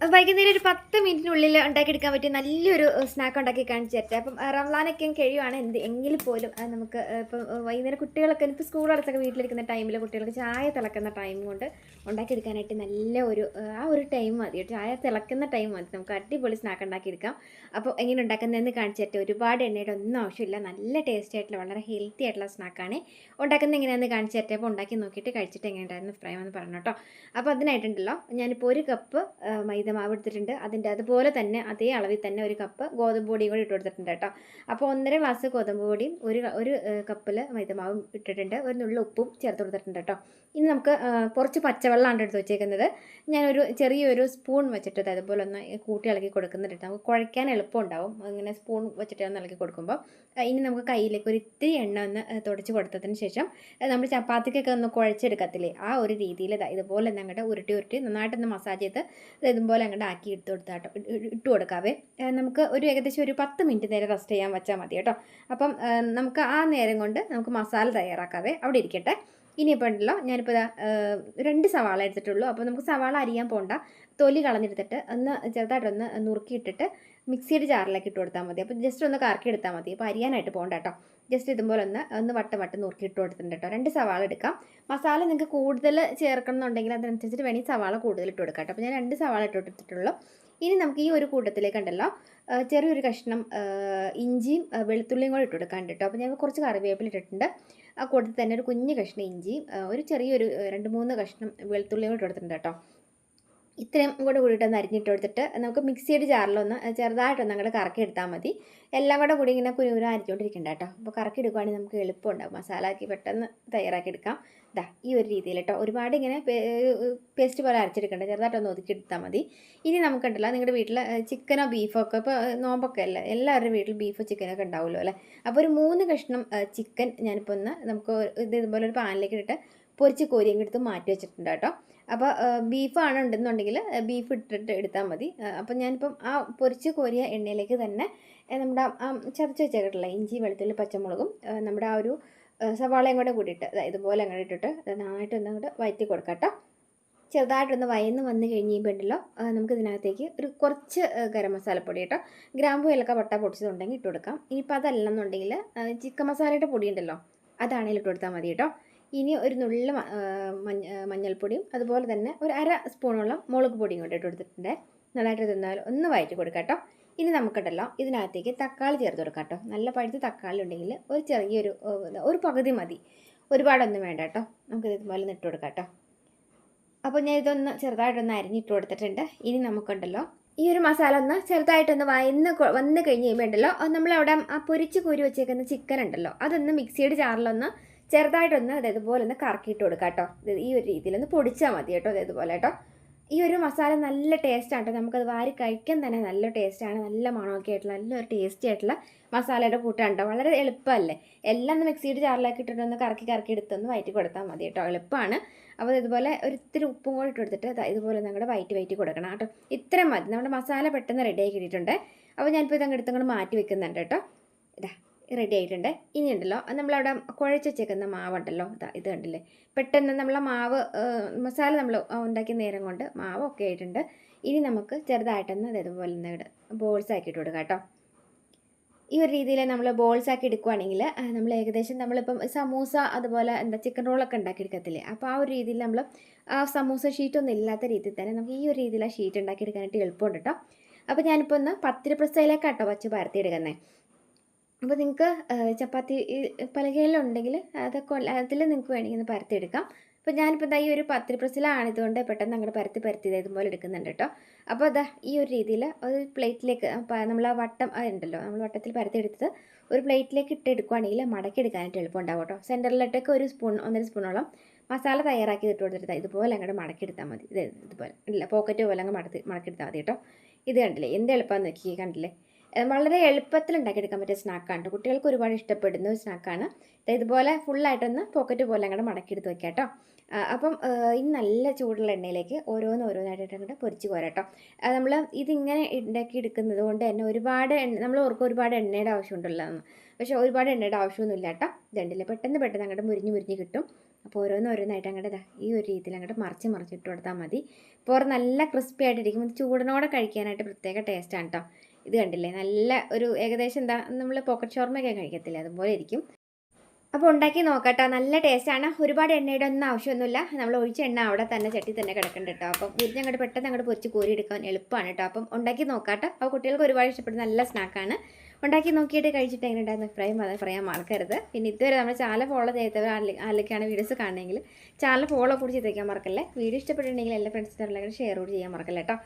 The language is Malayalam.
വൈകുന്നേരം ഒരു പത്ത് മിനിറ്റിനുള്ളിൽ ഉണ്ടാക്കിയെടുക്കാൻ പറ്റിയ നല്ലൊരു സ്നാക്ക് ഉണ്ടാക്കി കാണിച്ചു തരട്ടെ. അപ്പം റംലാനൊക്കെ കഴിയുവാണ്. എന്ത് എങ്കിൽ പോലും നമുക്ക് ഇപ്പം വൈകുന്നേരം കുട്ടികളൊക്കെ ഇപ്പോൾ സ്കൂൾ അടച്ചൊക്കെ വീട്ടിലിരിക്കുന്ന ടൈമിൽ കുട്ടികൾക്ക് ചായ തിളക്കുന്ന ടൈം കൊണ്ട് ഉണ്ടാക്കിയെടുക്കാനായിട്ട് നല്ല ഒരു ആ, ഒരു ടൈം മതി ചായ തിളക്കുന്ന ടൈം മതി. നമുക്ക് അടിപൊളി സ്നാക്ക് ഉണ്ടാക്കിയെടുക്കാം. അപ്പോൾ എങ്ങനെ ഉണ്ടാക്കുന്നതെന്ന് കാണിച്ചു തരട്ടെ. ഒരുപാട് എണ്ണയുടെ ഒന്നും ആവശ്യമില്ല. നല്ല ടേസ്റ്റി ആയിട്ടുള്ള വളരെ ഹെൽത്തി ആയിട്ടുള്ള സ്നാക്കാണ് ഉണ്ടാക്കുന്നത് എങ്ങനെയാണെന്ന് കാണിച്ചു തരട്ടെ. അപ്പോൾ ഉണ്ടാക്കി നോക്കിയിട്ട് കഴിച്ചിട്ട് എങ്ങനെയുണ്ടായിരുന്നു അഭിപ്രായം എന്ന് പറഞ്ഞു കേട്ടോ. അപ്പോൾ അതിനായിട്ടുണ്ടല്ലോ ഞാനിപ്പോൾ ഒരു കപ്പ് ആ, മാവ് എടുത്തിട്ടുണ്ട്. അതിന്റെ അതുപോലെ തന്നെ അതേ അളവിൽ തന്നെ ഒരു കപ്പ് ഗോതമ്പ് പൊടിയും കൂടി ഇട്ട് കൊടുത്തിട്ടുണ്ട് കേട്ടോ. അപ്പോൾ ഒന്നര ഗ്ലാസ് ഗോതമ്പ് പൊടിയും ഒരു ഒരു കപ്പിൽ മൈദമാവും ഇട്ടിട്ടുണ്ട്. ഒരു നുള്ള ഉപ്പും ചേർത്ത് കൊടുത്തിട്ടുണ്ട് കേട്ടോ. ഇനി നമുക്ക് കുറച്ച് പച്ചവെള്ളമാണ് എടുത്ത് വെച്ചേക്കുന്നത്. ഞാനൊരു ചെറിയൊരു സ്പൂൺ വെച്ചിട്ട് അതുപോലെ ഒന്ന് കൂട്ടി ഇളക്കി കൊടുക്കുന്നുണ്ട് നമുക്ക് കുഴയ്ക്കാൻ എളുപ്പമുണ്ടാവും. അങ്ങനെ സ്പൂൺ വെച്ചിട്ട് ഒന്ന് ഇളക്കി കൊടുക്കുമ്പോൾ ഇനി നമുക്ക് കയ്യിലേക്ക് ഒരു ഇത്തിരി എണ്ണ ഒന്ന് തുടച്ച് കൊടുത്തതിന് ശേഷം നമ്മൾ ചപ്പാത്തിക്കൊക്കെ ഒന്ന് കുഴച്ചെടുക്കത്തില്ലേ ആ ഒരു രീതിയിൽ ഇതുപോലെ അങ്ങോട്ട് ഉരുട്ടി ഉരുട്ടി നന്നായിട്ടൊന്ന് മസാജ് ചെയ്ത് ഇതുപോലെ അങ്ങോട്ട് ആക്കി എടുത്ത് കൊടുത്താട്ടോ ഇട്ട് കൊടുക്കാവേ. നമുക്ക് ഒരു ഏകദേശം ഒരു പത്ത് മിനിറ്റ് നേരം റെസ്റ്റ് ചെയ്യാൻ വെച്ചാൽ മതി കേട്ടോ. അപ്പം നമുക്ക് ആ നേരം കൊണ്ട് നമുക്ക് മസാല തയ്യാറാക്കാവേ അവിടെ ഇരിക്കട്ടെ. ഇനിയിപ്പോൾ ഉണ്ടല്ലോ ഞാനിപ്പോൾ രണ്ട് സവാള എടുത്തിട്ടുള്ളൂ അപ്പോൾ നമുക്ക് സവാള അരിയാൻ പോണ്ട. തൊലി കളഞ്ഞെടുത്തിട്ട് ഒന്ന് ചെറുതായിട്ടൊന്ന് നുറുക്കിയിട്ടിട്ട് മിക്സിയുടെ ജാറിലേക്ക് ഇട്ട് കൊടുത്താൽ മതി. അപ്പോൾ ജസ്റ്റ് ഒന്ന് കറക്കി എടുത്താൽ മതി. അപ്പോൾ അരിയാനായിട്ട് പോകണ്ട കേട്ടോ. ജസ്റ്റ് ഇതുപോലെ ഒന്ന് ഒന്ന് വട്ടം വട്ടം നുറുക്കി ഇട്ട് കൊടുത്തിട്ടുണ്ട് കേട്ടോ. രണ്ട് സവാള എടുക്കാം. മസാല നിങ്ങൾക്ക് കൂടുതൽ ചേർക്കണം എന്നുണ്ടെങ്കിൽ അതിനനുസരിച്ചിട്ട് വേണമെങ്കിൽ സവാള കൂടുതൽ ഇട്ട് കൊടുക്കാം കേട്ടോ. അപ്പോൾ ഞാൻ രണ്ട് സവാള ഇട്ട് കൊടുത്തിട്ടുള്ളൂ. ഇനി നമുക്ക് ഈ ഒരു കൂട്ടത്തിലേക്ക് ഉണ്ടല്ലോ ചെറിയൊരു കഷ്ണം ഇഞ്ചിയും വെളുത്തുള്ളിയും കൂടെ ഇട്ട് കൊടുക്കാൻ കേട്ടോ. അപ്പോൾ ഞാൻ കുറച്ച് കറിവേപ്പില ഇട്ടിട്ടുണ്ട്. ആ കൂട്ടത്തിൽ തന്നെ ഒരു കുഞ്ഞ് കഷ്ണം ഇഞ്ചിയും ഒരു ചെറിയൊരു രണ്ട് മൂന്ന് കഷ്ണം വെളുത്തുള്ളിയും കൂടെ ഇട്ട് കൊടുത്തിട്ടുണ്ട് കേട്ടോ. ഇത്രയും കൂടെ കൂടിയിട്ട് ഒന്ന് അരിഞ്ഞിട്ട് കൊടുത്തിട്ട് നമുക്ക് മിക്സിയുടെ ജാറിലൊന്ന് ചെറുതായിട്ടൊന്ന് അങ്ങോട്ട് കറക്കി എടുത്താൽ മതി. എല്ലാം കൂടെ കൂടി ഇങ്ങനെ കുരുകുര അരിഞ്ഞുകൊണ്ടിരിക്കണ്ട കേട്ടോ. അപ്പോൾ കറക്കി എടുക്കുവാണെങ്കിൽ നമുക്ക് എളുപ്പമുണ്ടാവും. മസാല ആക്കി പെട്ടെന്ന് തയ്യാറാക്കി എടുക്കാം ഇതാ ഈ ഒരു രീതിയിൽ കേട്ടോ. ഒരുപാട് ഇങ്ങനെ പേസ്റ്റ് പോലെ അരച്ചെടുക്കണ്ട. ചെറുതായിട്ടൊന്ന് ഒതുക്കി എടുത്താൽ മതി. ഇനി നമുക്കുണ്ടല്ലോ നിങ്ങളുടെ വീട്ടിൽ ചിക്കനോ ബീഫോ ഒക്കെ ഇപ്പോൾ നോമ്പൊക്കെ അല്ലേ? എല്ലാവരുടെ വീട്ടിൽ ബീഫോ ചിക്കനൊക്കെ ഉണ്ടാവുമല്ലോ അല്ലേ? അപ്പോൾ ഒരു മൂന്ന് കഷ്ണം ചിക്കൻ ഞാനിപ്പോൾ ഒന്ന് നമുക്ക് ഇത് ഇതുപോലെ ഒരു പാനിലേക്ക് ഇട്ടിട്ട് പൊരിച്ച് കോരിയെങ്കിലും എടുത്ത് മാറ്റി വെച്ചിട്ടുണ്ട് കേട്ടോ. അപ്പോൾ ബീഫാണ് ഉണ്ടെന്നുണ്ടെങ്കിൽ ബീഫ് ഇട്ടിട്ട് എടുത്താൽ മതി. അപ്പോൾ ഞാനിപ്പം ആ പൊരിച്ച് കോരിയ എണ്ണയിലേക്ക് തന്നെ നമ്മുടെ ആ ചതച്ച് വെച്ചേക്കിട്ടില്ല ഇഞ്ചി വെളുത്തുള്ളി പച്ചമുളകും നമ്മുടെ ആ ഒരു സവാളയും കൂടെ കൂടിയിട്ട് ഇതുപോലെ അങ്ങോട്ട് ഇട്ടിട്ട് നന്നായിട്ട് നന്നായിട്ടൊന്ന് അങ്ങോട്ട് വയറ്റി കൊടുക്കട്ടോ. കേട്ടോ ചെറുതായിട്ടൊന്ന് വയന്ന് വന്നു കഴിഞ്ഞ് കഴിയുമ്പോൾ നമുക്ക് ഇതിനകത്തേക്ക് ഒരു കുറച്ച് ഗരം മസാലപ്പൊടി കേട്ടോ ഗ്രാമ്പു ഏലക്ക പട്ട പൊടിച്ചതുണ്ടെങ്കിൽ ഇട്ട് കൊടുക്കാം. ഇനിയിപ്പോൾ അതല്ലെന്നുണ്ടെങ്കിൽ ചിക്കൻ മസാലയുടെ പൊടി ഉണ്ടല്ലോ അതാണെങ്കിൽ ഇട്ട് കൊടുത്താൽ മതി കേട്ടോ. ഇനി ഒരു നുള്ള മഞ്ഞ മഞ്ഞൾപ്പൊടിയും അതുപോലെ തന്നെ ഒരു അര സ്പൂണോളം മുളക് പൊടിയും കൂടെ ഇട്ട് നന്നായിട്ട് തിന്നാൽ ഒന്ന് വയറ്റി കൊടുക്കാം കേട്ടോ. ഇനി നമുക്കുണ്ടല്ലോ ഇതിനകത്തേക്ക് തക്കാളി ചേർത്ത് കൊടുക്കാം കേട്ടോ. നല്ല പഴുത്ത തക്കാളി ഉണ്ടെങ്കിൽ ഒരു ചെറിയൊരു ഒരു പകുതി മതി. ഒരുപാടൊന്നും വേണ്ട കേട്ടോ. നമുക്ക് ഇതുപോലെ ഇട്ട് കൊടുക്കാം കേട്ടോ. അപ്പോൾ ഞാൻ ഇതൊന്ന് ചെറുതായിട്ടൊന്ന് അരിഞ്ഞിട്ട് കൊടുത്തിട്ടുണ്ട്. ഇനി നമുക്കുണ്ടല്ലോ ഈ ഒരു മസാല ഒന്ന് ചെറുതായിട്ടൊന്ന് വയന്ന് കൊ- വന്ന് കഴിഞ്ഞ് കഴിയുമ്പോൾ ഉണ്ടല്ലോ അത് നമ്മളവിടെ ആ പൊരിച്ച് കോരി വെച്ചേക്കുന്ന ചിക്കൻ ഉണ്ടല്ലോ അതൊന്ന് മിക്സിയുടെ ജാറിലൊന്ന് ചെറുതായിട്ടൊന്ന് ഇതുപോലെ ഒന്ന് കറക്കിയിട്ട് കൊടുക്കുക കേട്ടോ. ഈ ഒരു രീതിയിൽ ഒന്ന് പൊടിച്ചാൽ മതി കേട്ടോ ഇതുപോലെ കേട്ടോ. ഈ ഒരു മസാല നല്ല ടേസ്റ്റാണ് കേട്ടോ. നമുക്കത് വാരി കഴിക്കാൻ തന്നെ നല്ല ടേസ്റ്റാണ് നല്ല മണമൊക്കെ ആയിട്ടുള്ള നല്ലൊരു ടേസ്റ്റി ആയിട്ടുള്ള മസാലയുടെ കൂട്ടാണ് കേട്ടോ. വളരെ എളുപ്പമല്ലേ? എല്ലാം ഒന്ന് മിക്സിയുടെ ജാറിലാക്കി ഇട്ടിട്ട് ഒന്ന് കറക്കി കറക്കി എടുത്തൊന്ന് വയറ്റി കൊടുത്താൽ മതി കേട്ടോ. എളുപ്പമാണ്. അപ്പോൾ ഇതുപോലെ ഒരിത്തിരി ഉപ്പും കൂടി ഇട്ട് കൊടുത്തിട്ട് ഇതുപോലെ നിങ്ങളുടെ വയറ്റി വയറ്റി കൊടുക്കണം കേട്ടോ. ഇത്രയും മതി. നമ്മുടെ മസാല പെട്ടെന്ന് റെഡി ആക്കി ഇട്ടിട്ടുണ്ട് അപ്പോൾ ഞാനിപ്പോൾ ഇതങ്ങ് എടുത്തങ്ങോട്ട് മാറ്റി വെക്കുന്നുണ്ട് കേട്ടോ. ഇതാ. റെഡി ആയിട്ടുണ്ട്. ഇനി ഉണ്ടല്ലോ നമ്മളവിടെ കുഴച്ച് വെച്ചേക്കുന്ന മാവുണ്ടല്ലോ ഇതാ ഇത് കണ്ടില്ലേ? പെട്ടെന്ന് നമ്മളെ മാവ് മസാല നമ്മൾ ഉണ്ടാക്കിയ നേരം കൊണ്ട് മാവ് ഒക്കെ ആയിട്ടുണ്ട്. ഇനി നമുക്ക് ചെറുതായിട്ടൊന്ന് ഇതേപോലെ ഒന്ന് ബോൾസ് ആക്കിയിട്ട് കൊടുക്കാം കേട്ടോ. ഈ ഒരു രീതിയിൽ നമ്മൾ ബോൾസ് ആക്കി എടുക്കുവാണെങ്കിൽ നമ്മൾ ഏകദേശം നമ്മളിപ്പം സമൂസ അതുപോലെ എന്താ ചിക്കൻ റോളൊക്കെ ഉണ്ടാക്കി എടുക്കത്തില്ലേ? അപ്പോൾ ആ ഒരു രീതിയിൽ നമ്മൾ ആ സമൂസ ഷീറ്റൊന്നും ഇല്ലാത്ത രീതിയിൽ തന്നെ നമുക്ക് ഈ ഒരു രീതിയിൽ ആ ഷീറ്റ് ഉണ്ടാക്കി എടുക്കാനായിട്ട് എളുപ്പമുണ്ട് കേട്ടോ. അപ്പോൾ ഞാനിപ്പോൾ ഒന്ന് പത്തിരി പ്രസയിലേക്കാട്ടോ വച്ച് പരത്തിയെടുക്കുന്നത് അപ്പോൾ നിങ്ങൾക്ക് ചപ്പാത്തി പലകയിലുണ്ടെങ്കിൽ അതൊക്കെ അതിൽ നിങ്ങൾക്ക് വേണമെങ്കിൽ ഒന്ന് പരത്തിയെടുക്കാം. അപ്പോൾ ഞാനിപ്പോൾ ഇതാ ഈ ഒരു പത്തിരി പ്രസിലാണ് ഇതുകൊണ്ട് പെട്ടെന്ന് അങ്ങോട്ട് പരത്തി പരത്തി ഇതുപോലെ എടുക്കുന്നുണ്ട് കേട്ടോ അപ്പോൾ അതാ ഈ ഒരു രീതിയിൽ ഒരു പ്ലേറ്റിലേക്ക് നമ്മൾ ആ വട്ടം ഉണ്ടല്ലോ നമ്മൾ വട്ടത്തിൽ പരത്തി എടുത്തത് ഒരു പ്ലേറ്റിലേക്ക് ഇട്ടെടുക്കുകയാണെങ്കിൽ മടക്കി എടുക്കാനായിട്ട് എളുപ്പമുണ്ടാവും കേട്ടോ സെന്ററിലിട്ടൊക്കെ ഒരു സ്പൂൺ ഒന്നര സ്പൂണോളം മസാല തയ്യാറാക്കി ഇട്ട് കൊടുത്തിട്ട് ഇതുപോലെ അങ്ങോട്ട് മടക്കി എടുത്താൽ മതി. ഇത് ഇതുപോലെ ഇല്ല പോക്കറ്റ് പോലെ അങ്ങ് മടക്കി മടക്കി എടുത്താൽ മതി കേട്ടോ ഇത് കണ്ടില്ലേ എന്ത് എളുപ്പമാണെന്ന് നോക്കി കണ്ടില്ലേ? വളരെ എളുപ്പത്തിൽ ഉണ്ടാക്കിയെടുക്കാൻ പറ്റിയ സ്നാക്കാണ് കേട്ടോ കുട്ടികൾക്ക് ഒരുപാട് ഇഷ്ടപ്പെടുന്ന ഒരു സ്നാക്കാണ്. ഇതുപോലെ ഫുള്ളായിട്ടൊന്ന് പോക്കറ്റ് പോലെ അങ്ങോട്ട് മടക്കിയെടുത്ത് വെക്കാം കേട്ടോ അപ്പം ഈ നല്ല ചൂടുള്ള എണ്ണയിലേക്ക് ഓരോന്ന് ഓരോന്നായിട്ട് അങ്ങോട്ട് പൊരിച്ച് പോരാട്ടോ നമ്മൾ ഇതിങ്ങനെ ഉണ്ടാക്കി എടുക്കുന്നത് കൊണ്ട് തന്നെ ഒരുപാട് എണ്ണ നമ്മൾ ഓർക്കും ഒരുപാട് എണ്ണയുടെ ആവശ്യമുണ്ടല്ലോന്ന് പക്ഷേ ഒരുപാട് എണ്ണയുടെ ആവശ്യമൊന്നുമില്ല കേട്ടോ ഇതുണ്ടല്ലേ പെട്ടെന്ന് പെട്ടെന്ന് അങ്ങോട്ട് മുരിഞ്ഞ് മുരിഞ്ഞ് കിട്ടും. അപ്പോൾ ഓരോന്ന് ഓരോന്നായിട്ട് അങ്ങോട്ട് ഈ ഒരു രീതിയിൽ അങ്ങോട്ട് മറിച്ച് മറിച്ച് ഇട്ട് കൊടുത്താൽ മതി പോർ നല്ല ക്രിസ്പി ആയിട്ടിരിക്കും. ചൂടനോടെ കഴിക്കാനായിട്ട് പ്രത്യേക ടേസ്റ്റാണ് കേട്ടോ ഇത് കണ്ടില്ലേ? നല്ല ഒരു ഏകദേശം എന്താ നമ്മൾ പോക്കറ്റ് ഷോർമയൊക്കെ കഴിക്കത്തില്ലേ? അതുപോലെ ഇരിക്കും. അപ്പോൾ ഉണ്ടാക്കി നോക്കട്ടോ. നല്ല ടേസ്റ്റാണ് ഒരുപാട് എണ്ണയുടെ ഒന്നും ആവശ്യമൊന്നുമില്ല. നമ്മൾ ഒഴിച്ച എണ്ണ അവിടെ തന്നെ ചട്ടി തന്നെ കിടക്കുന്നുണ്ട് കേട്ടോ അപ്പം മുരിഞ്ഞ് അങ്ങോട്ട് പെട്ടെന്ന് അങ്ങോട്ട് പൊരിച്ച് കോരി എടുക്കാൻ എളുപ്പമാണ് കേട്ടോ അപ്പം ഉണ്ടാക്കി നോക്കാട്ടോ. അപ്പോൾ കുട്ടികൾക്ക് ഒരുപാട് ഇഷ്ടപ്പെടുന്ന നല്ല സ്നാക്കാണ് ഉണ്ടാക്കി നോക്കിയിട്ട് കഴിച്ചിട്ട് എങ്ങനെ ഉണ്ടായിരുന്ന അഭിപ്രായം? അത് പറയാൻ മറക്കരുത്. പിന്നെ ഇതുവരെ നമ്മൾ ചാനൽ ഫോളോ ചെയ്തവർ ആരിലേക്കാണ് വീഡിയോസ് കാണണമെങ്കിൽ ചാനൽ ഫോളോ കൂടി ചെയ്തേക്കാൻ മറക്കല്ലേ? വീഡിയോ ഇഷ്ടപ്പെട്ടിട്ടുണ്ടെങ്കിൽ എല്ലാ ഫ്രണ്ട്സിനും ഷെയർ കൂടി ചെയ്യാൻ മറക്കല്ലേ കേട്ടോ